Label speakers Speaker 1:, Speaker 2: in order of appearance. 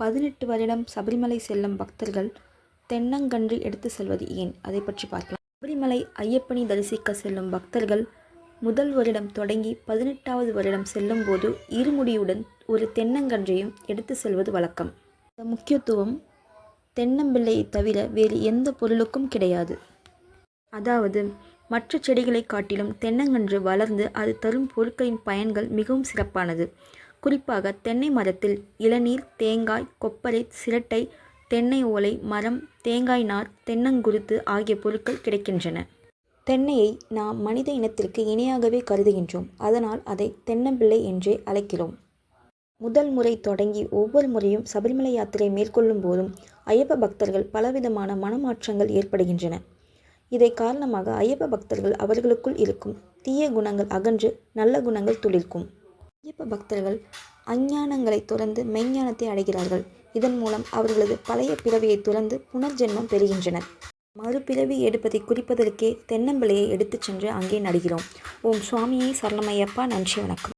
Speaker 1: பதினெட்டு வருடம் சபரிமலை செல்லும் பக்தர்கள் தென்னங்கன்று எடுத்து செல்வது ஏன்? அதை பற்றி பார்க்கலாம். சபரிமலை ஐயப்பனை தரிசிக்க செல்லும் பக்தர்கள் முதல் வருடம் தொடங்கி பதினெட்டாவது வருடம் செல்லும் போது இருமுடியுடன் ஒரு தென்னங்கன்றையும் எடுத்து செல்வது வழக்கம். இந்த முக்கியத்துவம் தென்னம்பிள்ளையை தவிர வேறு எந்த பொருளுக்கும் கிடையாது. அதாவது மற்ற செடிகளை காட்டிலும் தென்னங்கன்று வளர்ந்து அது தரும் பொருட்களின் பயன்கள் மிகவும் சிறப்பானது. குறிப்பாக தென்னை மரத்தில் இளநீர் தேங்காய் கொப்பரை சிரட்டை தென்னை ஓலை மரம் தேங்காய் நார் தென்னங்குருத்து ஆகிய பொருட்கள் கிடைக்கின்றன. தென்னையை நாம் மனித இனத்திற்கு இணையாகவே கருதுகின்றோம். அதனால் அதை தென்னம்பிள்ளை என்றே அழைக்கிறோம். முதல் முறை தொடங்கி ஒவ்வொரு முறையும் சபரிமலை யாத்திரை மேற்கொள்ளும் போதும் ஐயப்ப பக்தர்கள் பலவிதமான மனமாற்றங்கள் ஏற்படுகின்றன. இதை காரணமாக ஐயப்ப பக்தர்கள் அவர்களுக்குள் இருக்கும் தீய குணங்கள் அகன்று நல்ல குணங்கள் துளிர்க்கும். ஐயப்ப பக்தர்கள் அஞ்ஞானங்களை துறந்து மெய்ஞானத்தை அடைகிறார்கள். இதன் மூலம் அவர்களது பழைய பிறவியை துறந்து புனர்ஜென்மம் பெறுகின்றனர். மறுபிறவி எடுப்பதை குறிப்பதற்கே தென்னம்பிள்ளையை எடுத்துச் சென்று அங்கே நடுகிறோம். ஓம் சுவாமியை சரணமையப்பா நன்றி வணக்கம்.